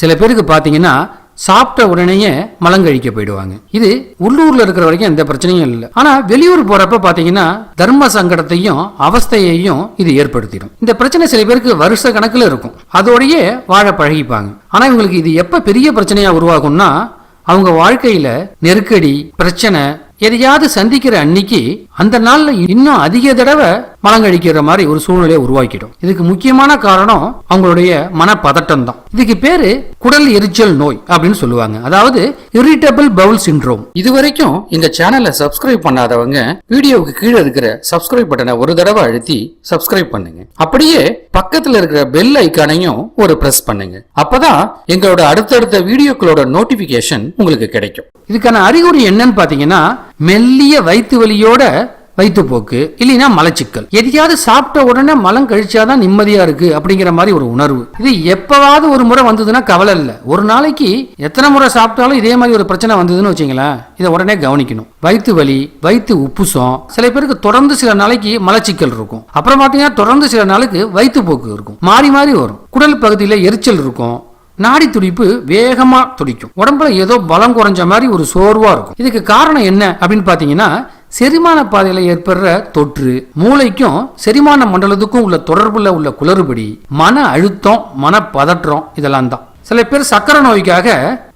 சில பேருக்கு பாத்தீங்கன்னா சாப்பிட்ட உடனேயே மலங்கழிக்க போயிடுவாங்க. இது உள்ளூர்ல இருக்கிற வரைக்கும் எந்த பிரச்சனையும் இல்லை. ஆனா வெளியூர் போறப்ப பாத்தீங்கன்னா தர்ம சங்கடத்தையும் அவஸ்தையையும் இது ஏற்படுத்திடும். இந்த பிரச்சனை சில பேருக்கு வருஷ கணக்குல இருக்கும். அதோடயே வாழ பழகிப்பாங்க. ஆனா இவங்களுக்கு இது எப்ப பெரிய பிரச்சனையா உருவாகும்னா அவங்க வாழ்க்கையில நெருக்கடி பிரச்சனை எதையாவது சந்திக்கிற அன்னைக்கு அந்த நாள்ல இன்னும் அதிக தடவை மலங்கழிக்கிற மாதிரி ஒரு சூழ்நிலையை உருவாக்கிடும் இதுக்கு முக்கியமான காரணம் அவங்களுடைய மனப்பதட்டம் தான் இதுக்கு பேரு குடல் எரிச்சல் நோய் அப்படின்னு சொல்லுவாங்க. அதாவது இரிட்டபிள் பவுல் சிண்ட்ரோம் இதுவரைக்கும் இந்த சேனலை சப்ஸ்கிரைப் பண்ணாதவங்க வீடியோவுக்கு கீழே இருக்கிற சப்ஸ்கிரைப் பட்டனை ஒரு தடவை அழுத்தி சப்ஸ்கிரைப் பண்ணுங்க. அப்படியே பக்கத்துல இருக்கிற பெல் ஐக்கானையும் ஒரு பிரஸ் பண்ணுங்க. அப்பதான் எங்களோட அடுத்தடுத்த வீடியோக்களோட நோட்டிபிகேஷன் உங்களுக்கு கிடைக்கும். இதுக்கான அறிகுறி என்னன்னு பாத்தீங்கன்னா மெல்லிய வயிற்று வலியோட வயிற்றுப்போக்கு இல்லைன்னா மலச்சிக்கல். எதையாவது சாப்பிட்ட உடனே மலம் கழிச்சாதான் நிம்மதியா இருக்கு அப்படிங்கிற மாதிரி ஒரு உணர்வு. இது எப்பவாவது ஒரு முறை வந்ததுன்னா கவலை இல்லை. ஒரு நாளைக்கு எத்தனை முறை சாப்பிட்டாலும் இதே மாதிரி ஒரு பிரச்சனை வந்ததுன்னு வச்சுங்களேன் இதை உடனே கவனிக்கணும். வயிற்று வலி வயிற்று உப்புசம் சில பேருக்கு தொடர்ந்து சில நாளைக்கு மலச்சிக்கல் இருக்கும். அப்புறம் பார்த்தீங்கன்னா தொடர்ந்து சில நாளுக்கு வயிற்றுப்போக்கு இருக்கும். மாறி மாறி வரும். குடல் பகுதியில் எரிச்சல் இருக்கும். நாடி துடிப்பு வேகமா துடிக்கும். உடம்புல ஏதோ பலம் குறைஞ்ச மாதிரி ஒரு சோர்வா இருக்கும். இதுக்கு காரணம் என்ன அப்படின்னு பாத்தீங்கன்னா செரிமான பாதையில ஏற்படுற தொற்று மூளைக்கும் செரிமான மண்டலத்துக்கும் உள்ள தொடர்புல உள்ள குளறுபடி மன அழுத்தம் மன பதற்றம் இதெல்லாம் தான். சில பேர் சக்கரை நோய்க்காக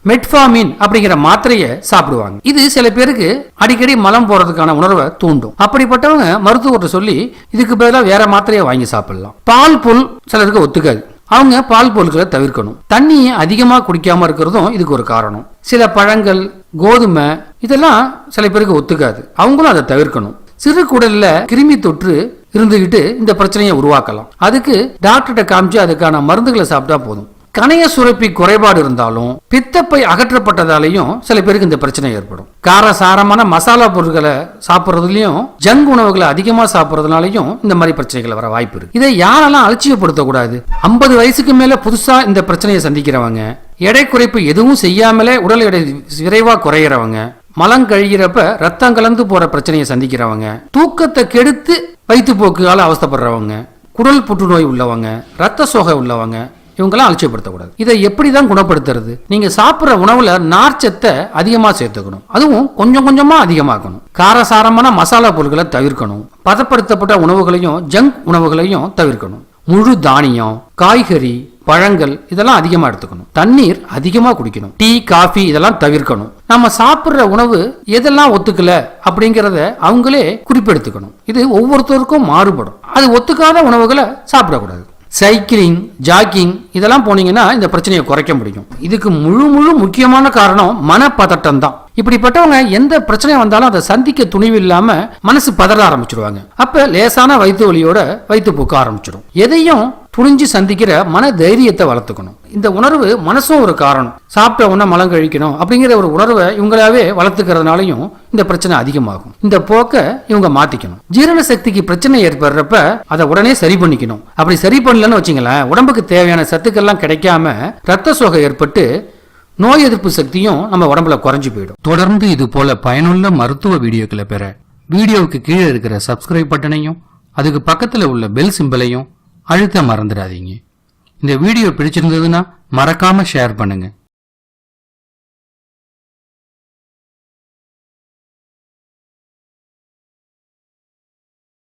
மெட்ஃபாமின் அப்படிங்கிற மாத்திரையை சாப்பிடுவாங்க. இது சில பேருக்கு அடிக்கடி மலம் போறதுக்கான உணர்வை தூண்டும். அப்படிப்பட்டவங்க மருத்துவர்கிட்ட சொல்லி இதுக்கு பதிலாக வேற மாத்திரையை வாங்கி சாப்பிடலாம். பால் புல் சிலருக்கு ஒத்துக்காது. அவங்க பால் பொருட்களை தவிர்க்கணும். தண்ணியை அதிகமாக குடிக்காம இருக்கிறதும் இதுக்கு ஒரு காரணம். சில பழங்கள் கோதுமை இதெல்லாம் சில பேருக்கு ஒத்துக்காது. அவங்களும் அதை தவிர்க்கணும். சிறு குடல்ல கிருமி தொற்று இருந்துகிட்டு இந்த பிரச்சனையை உருவாக்கலாம். அதுக்கு டாக்டர்கிட்ட காமிச்சு அதுக்கான மருந்துகளை சாப்பிட்டா போதும். கணைய சுரப்பி குறைபாடு இருந்தாலும் பித்தப்பை அகற்றப்பட்டதாலையும் சில பேருக்கு இந்த பிரச்சனை ஏற்படும். காரசாரமான மசாலா பொருட்களை சாப்பிட்றதுலயும் ஜங்க் உணவுகளை அதிகமா சாப்பிட்றதுனாலையும் இந்த மாதிரி பிரச்சனைகள் வர வாய்ப்பு இருக்கு. இதை யாரெல்லாம் அலட்சியப்படுத்தக்கூடாது? ஐம்பது வயசுக்கு மேல புதுசா இந்த பிரச்சனையை சந்திக்கிறவங்க எடை குறைப்பு எதுவும் செய்யாமலே உடல் எடை விரைவா குறையிறவங்க. மலம் கழிகிறப்ப ரத்தம் கலந்து போற பிரச்சனையை சந்திக்கிறவங்க. தூக்கத்தை கெடுத்து வயிற்றுப்போக்குகால அவஸ்தைப்படுறவங்க. குடல் புற்றுநோய் உள்ளவங்க ரத்த சோகை உள்ளவங்க இவங்கெல்லாம் அலட்சியப்படுத்தக்கூடாது. இதை எப்படி தான் குணப்படுத்துறது? நீங்க சாப்பிட்ற உணவுல நார்ச்சத்தை அதிகமா சேர்த்துக்கணும். அதுவும் கொஞ்சம் கொஞ்சமா அதிகமாக்கணும். காரசாரமான மசாலா பொருட்களை தவிர்க்கணும். பதப்படுத்தப்பட்ட உணவுகளையும் ஜங்க் உணவுகளையும் தவிர்க்கணும். முழு தானியம் காய்கறி பழங்கள் இதெல்லாம் அதிகமாக எடுத்துக்கணும். தண்ணீர் அதிகமாக குடிக்கணும். டீ காஃபி இதெல்லாம் தவிர்க்கணும். நம்ம சாப்பிட்ற உணவு எதெல்லாம் ஒத்துக்கல அப்படிங்கிறத அவங்களே குறிப்பெடுத்துக்கணும். இது ஒவ்வொருத்தருக்கும் மாறுபடும். அது ஒத்துக்காத உணவுகளை சாப்பிடக்கூடாது. சைக்கிளிங் ஜாக்கிங் இதெல்லாம் போனீங்கன்னா இந்த பிரச்சனையை குறைக்க முடியும். இதுக்கு முழு முழு முக்கியமான காரணம் மனப்பதட்டம் தான் இப்படிப்பட்டவங்க எந்த பிரச்சனை வந்தாலும் அதை சந்திக்க துணிவு இல்லாம மனசு பதற ஆரம்பிச்சிடுவாங்க அப்ப லேசான வயிற்று வலியோட வயிற்று போக்க ஆரம்பிச்சிடும். எதையும் துணிஞ்சு சந்திக்கிற மன தைரியத்தை வளர்த்துக்கணும். இந்த உணர்வு மனசும் ஒரு காரணம். சாப்பிட்ட உடனே மலம் கழிக்கணும் அப்படிங்கிற ஒரு உணர்வை இவங்களாவே வளர்த்துக்கிறதுனாலையும் இந்த பிரச்சனை அதிகமாகும். இந்த போக்கை இவங்க மாத்திக்கணும். ஜீரண சக்திக்கு பிரச்சனை ஏற்படுறப்ப அதை உடனே சரி பண்ணிக்கணும். அப்படி சரி பண்ணலன்னு வச்சுங்களேன் உடம்புக்கு தேவையான சத்துக்கள்லாம் கிடைக்காம ரத்த சோகை ஏற்பட்டு நோய் எதிர்ப்பு சக்தியும் நம்ம உடம்புல குறைஞ்சு போயிடும். தொடர்ந்து இது போல பயனுள்ள மருத்துவ வீடியோக்களை பெற வீடியோவுக்கு கீழே இருக்கிற சப்ஸ்கிரைப் பட்டனையும் அதுக்கு பக்கத்தில் உள்ள பெல் சிம்பலையும் அழுத்த மறந்துடாதீங்க. இந்த வீடியோ பிடிச்சிருந்ததுன்னா மறக்காம ஷேர் பண்ணுங்க.